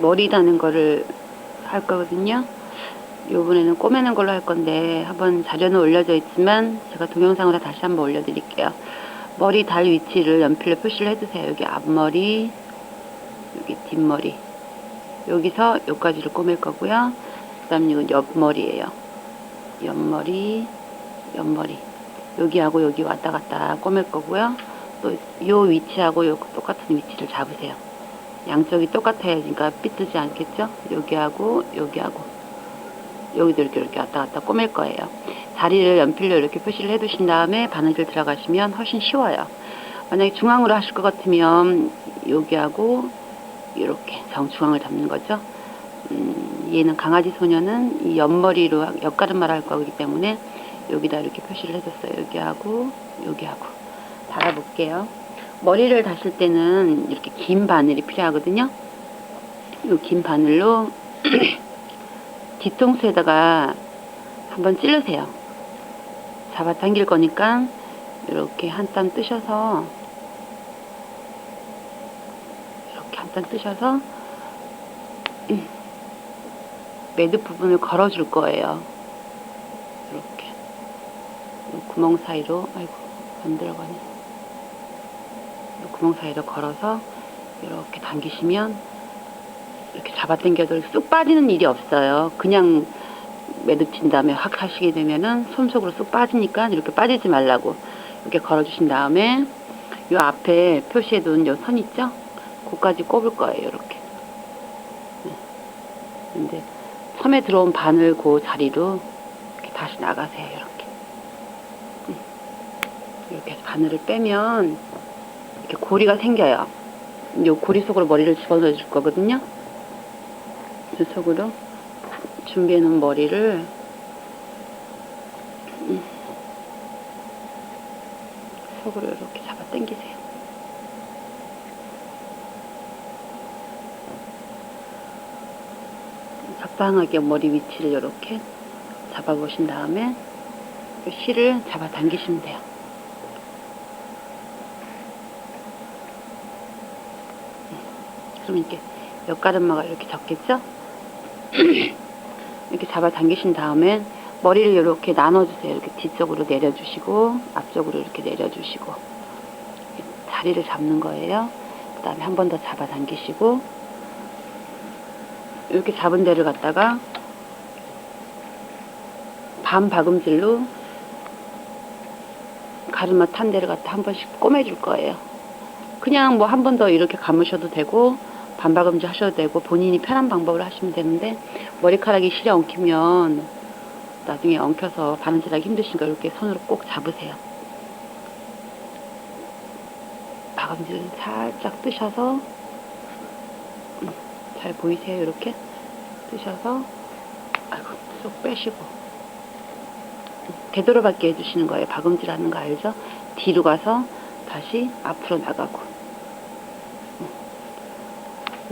머리 다는 거를 할 거거든요. 요번에는 꼬매는 걸로 할 건데 한번 자료는 올려져 있지만 제가 동영상으로 다시 한번 올려드릴게요. 머리 달 위치를 연필로 표시를 해주세요. 여기 앞머리, 여기 뒷머리. 여기서 여기까지를 꼬맬 거고요. 그 다음 이건 옆머리예요. 옆머리, 옆머리. 여기하고 여기 왔다 갔다 꼬맬 거고요. 또 요 위치하고 요 똑같은 위치를 잡으세요. 양쪽이 똑같아야 그러니까 삐뜨지 않겠죠? 여기하고 여기하고 여기도 이렇게 이렇게 왔다 갔다 꼬맬 거예요. 자리를 연필로 이렇게 표시를 해두신 다음에 바느질 들어가시면 훨씬 쉬워요. 만약에 중앙으로 하실 것 같으면 여기하고 이렇게 정중앙을 잡는 거죠. 음, 얘는 강아지 소녀는 이 옆머리로 옆가름말 할 거기 때문에 여기다 이렇게 표시를 해줬어요. 여기하고 여기하고 달아볼게요. 머리를 다실 때는 이렇게 긴 바늘이 필요하거든요. 이 긴 바늘로 뒤통수에다가 한번 찌르세요. 잡아당길 거니까 이렇게 한 땀 뜨셔서 이렇게 한 땀 뜨셔서 음, 매듭 부분을 걸어줄 거예요. 이렇게 이 구멍 사이로 아이고 안 들어가네. 이 구멍 사이로 걸어서 이렇게 당기시면 이렇게 잡아당겨도 쑥 빠지는 일이 없어요. 그냥 매듭 친 다음에 확 하시게 되면은 손 속으로 쑥 빠지니까 이렇게 빠지지 말라고 이렇게 걸어주신 다음에 요 앞에 표시해둔 요선 있죠? 그까지 꼽을 거예요. 이렇게. 네. 근데 처음에 들어온 바늘 그 자리로 이렇게 다시 나가세요. 이렇게. 음. 이렇게 해서 바늘을 빼면 이렇게 고리가 생겨요. 요 고리 속으로 머리를 집어넣어 줄 거거든요. 이 속으로 준비해 놓은 머리를 음, 속으로 이렇게 잡아 당기세요. 적당하게 머리 위치를 이렇게 잡아 보신 다음에 이 실을 잡아 당기시면 돼요. 그럼 이렇게 옆가름마가 이렇게 적겠죠? 이렇게 잡아 당기신 다음에 머리를 이렇게 나눠주세요. 이렇게 뒤쪽으로 내려주시고 앞쪽으로 이렇게 내려주시고 자리를 잡는 거예요. 그 다음에 한 번 더 잡아 당기시고 이렇게 잡은 데를 갖다가 반 박음질로 가르마 탄 데를 갖다 한 번씩 꼬매줄 거예요. 그냥 뭐 한 번 더 이렇게 감으셔도 되고 반박음질 하셔도 되고 본인이 편한 방법을 하시면 되는데 머리카락이 실에 엉키면 나중에 엉켜서 바느질하기 힘드시니까 이렇게 손으로 꼭 잡으세요. 박음질 살짝 뜨셔서 음, 잘 보이세요? 이렇게 뜨셔서 아이고 쏙 빼시고 음, 되돌아받게 해주시는 거예요. 박음질 하는 거 알죠? 뒤로 가서 다시 앞으로 나가고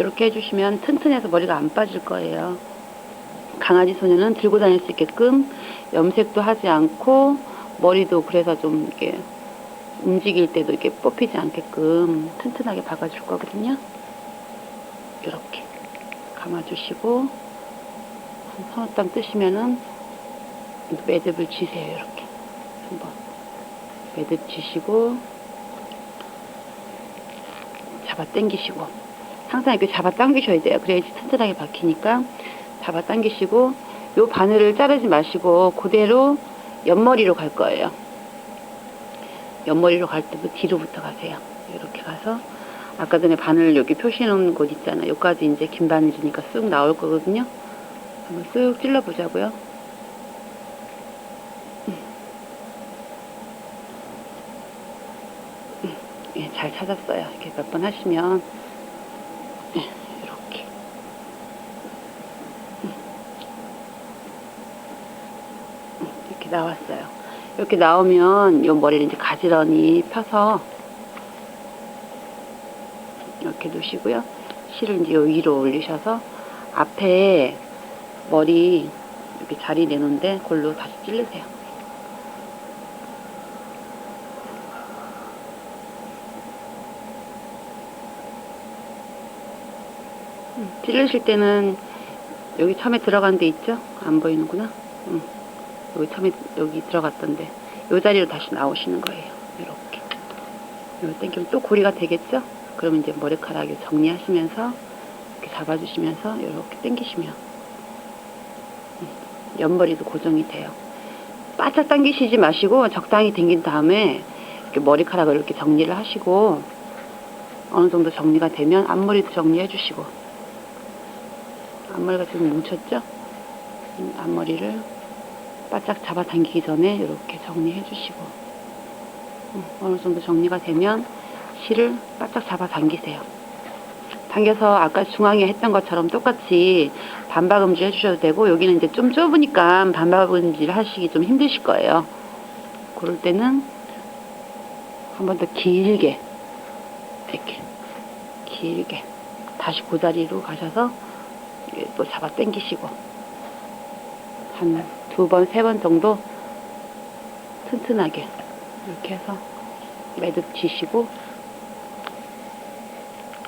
이렇게 해주시면 튼튼해서 머리가 안 빠질 거예요. 강아지 소녀는 들고 다닐 수 있게끔 염색도 하지 않고 머리도 그래서 좀 이렇게 움직일 때도 이렇게 뽑히지 않게끔 튼튼하게 박아줄 거거든요. 이렇게 감아주시고 한 서너 땀 뜨시면은 매듭을 쥐세요. 이렇게 한번 매듭 쥐시고 잡아 당기시고 항상 이렇게 잡아 당기셔야 돼요. 그래야지 튼튼하게 박히니까 잡아 당기시고 요 바늘을 자르지 마시고 그대로 옆머리로 갈 거예요. 옆머리로 갈 때도 뒤로부터 가세요. 이렇게 가서 아까 전에 바늘 여기 표시해 놓은 곳 있잖아요. 여기까지 이제 긴 바늘이니까 쑥 나올 거거든요. 한번 쑥 찔러 보자고요. 예, 잘 찾았어요. 이렇게 몇 번 하시면 예, 이렇게 음. 음, 이렇게 나왔어요. 이렇게 나오면 이 머리를 이제 가지런히 펴서 이렇게 놓으시고요. 실을 이제 요 위로 올리셔서 앞에 머리 이렇게 자리 내놓은데 그걸로 다시 찌르세요. 음. 찌르실 때는 여기 처음에 들어간 데 있죠? 안 보이는구나. 응. 여기 처음에 여기 들어갔던데 요 자리로 다시 나오시는 거예요. 이렇게. 이거 당기면 또 고리가 되겠죠? 그러면 이제 머리카락을 정리하시면서 이렇게 잡아주시면서 이렇게 당기시면 음, 옆머리도 고정이 돼요. 바짝 당기시지 마시고 적당히 당긴 다음에 이렇게 머리카락을 이렇게 정리를 하시고 어느 정도 정리가 되면 앞머리도 정리해 주시고 앞머리가 지금 뭉쳤죠? 음, 앞머리를 바짝 잡아당기기 전에 이렇게 정리해 주시고 음, 어느 정도 정리가 되면 실을 바짝 잡아당기세요. 당겨서 아까 중앙에 했던 것처럼 똑같이 반박음질 해주셔도 되고 여기는 이제 좀 좁으니까 반박음질 하시기 좀 힘드실 거예요. 그럴 때는 한 번 더 길게 이렇게 길게 다시 그 자리로 가셔서 또 잡아 당기시고 한 두 번, 세 번 정도 튼튼하게 이렇게 해서 매듭 지시고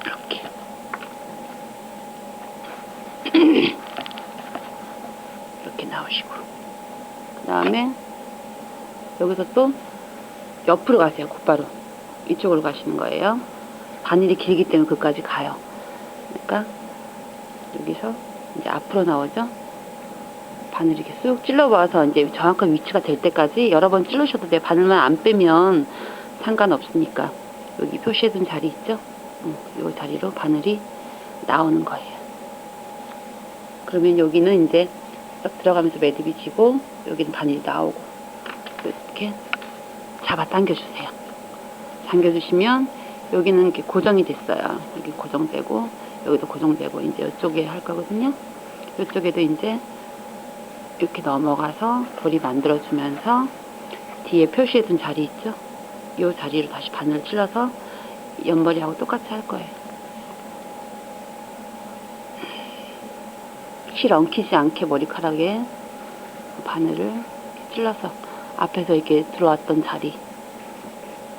이렇게. 이렇게 나오시고. 그 다음에 여기서 또 옆으로 가세요 곧바로. 이쪽으로 가시는 거예요. 바늘이 길기 때문에 그까지 가요. 그러니까 여기서 이제 앞으로 나오죠 바늘 이렇게 쑥 찔러봐서 이제 정확한 위치가 될 때까지 여러 번 찔러셔도 돼요 바늘만 안 빼면 상관없으니까 여기 표시해둔 자리 있죠 응, 이 자리로 바늘이 나오는 거예요 그러면 여기는 이제 딱 들어가면서 매듭이 지고 여기는 바늘이 나오고 이렇게 잡아 당겨주세요. 당겨주시면 여기는 이렇게 고정이 됐어요. 여기 고정되고 여기도 고정되고 이제 이쪽에 할 거거든요. 이쪽에도 이제 이렇게 넘어가서 돌이 만들어주면서 뒤에 표시해둔 자리 있죠? 이 자리로 다시 바늘을 찔러서 옆머리하고 똑같이 할 거예요. 실 엉키지 않게 머리카락에 바늘을 찔러서 앞에서 이렇게 들어왔던 자리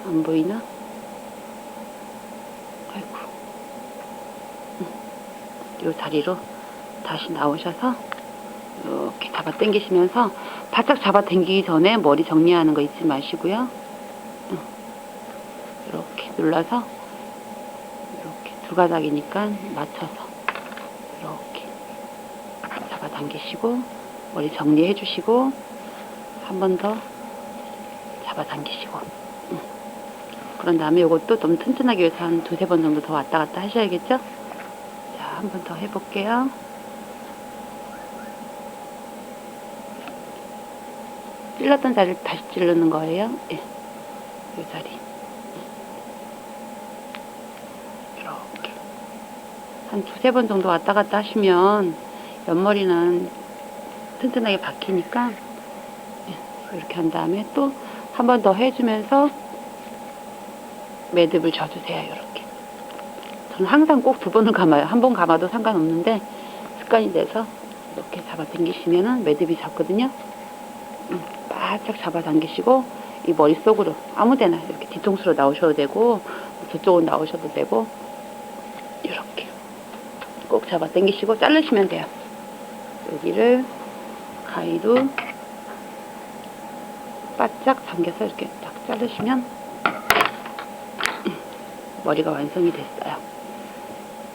안 보이나? 아이고 이 자리로 다시 나오셔서 이렇게 잡아 당기시면서 바짝 잡아 당기기 전에 머리 정리하는 거 잊지 마시고요 이렇게 눌러서 이렇게 두 가닥이니까 맞춰서 이렇게 잡아 당기시고 머리 정리해 주시고 한 번 더 잡아 당기시고 음. 그런 다음에 이것도 좀 튼튼하게 위해서 한 두세 번 정도 더 왔다 갔다 하셔야겠죠? 자, 한 번 더 해볼게요. 찔렀던 자리를 다시 찌르는 거예요. 예. 이 자리. 이렇게. 한 두세 번 정도 왔다 갔다 하시면 옆머리는 튼튼하게 박히니까 예, 이렇게 한 다음에 또 한 번 더 해주면서 매듭을 져주세요. 이렇게. 저는 항상 꼭 두 번을 감아요. 한 번 감아도 상관없는데 습관이 돼서 이렇게 잡아 당기시면은 매듭이 졌거든요. 음, 바짝 잡아 당기시고 이 머릿속으로 아무데나 이렇게 뒤통수로 나오셔도 되고 저쪽으로 나오셔도 되고 이렇게 꼭 잡아 당기시고 자르시면 돼요. 여기를 가위로 바짝 당겨서 이렇게 딱 자르시면 머리가 완성이 됐어요.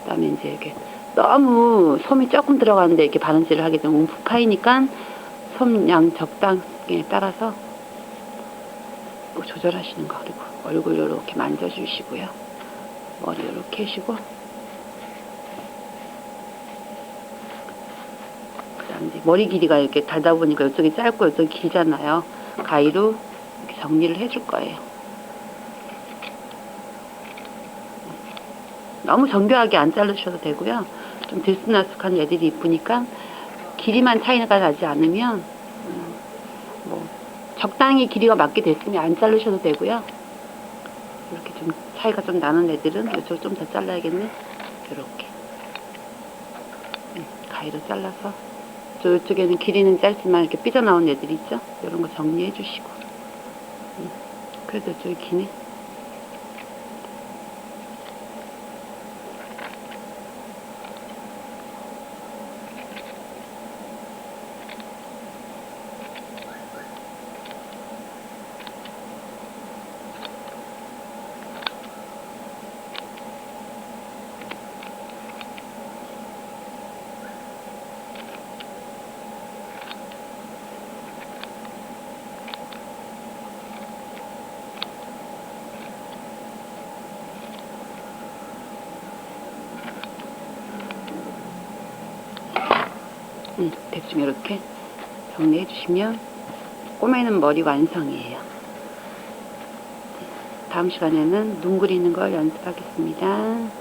그 다음에 이제 이렇게 너무 솜이 조금 들어가는데 이렇게 바느질을 하게 되면 움푹 파이니까 솜양 적당 에 따라서 또 조절하시는 거 그리고 얼굴 이렇게 만져주시고요. 머리 이렇게 해시고 그다음 이제 머리 길이가 이렇게 달다 보니까 이쪽이 짧고 이쪽이 길잖아요. 가위로 이렇게 정리를 해줄 거예요. 너무 정교하게 안 자르셔도 되고요. 좀 들쑥날쑥한 애들이 이쁘니까 길이만 차이가 나지 않으면 음, 뭐 적당히 길이가 맞게 됐으면 안 자르셔도 되고요. 이렇게 좀 차이가 좀 나는 애들은 이쪽을 좀 더 잘라야겠네. 이렇게 음, 가위로 잘라서 저쪽에는 길이는 짧지만 이렇게 삐져나온 애들 있죠? 이런 거 정리해 주시고 음, 그래도 저기 기네. 대충 이렇게 정리해 주시면 꼬매는 머리 완성이에요. 다음 시간에는 눈 그리는 걸 연습하겠습니다.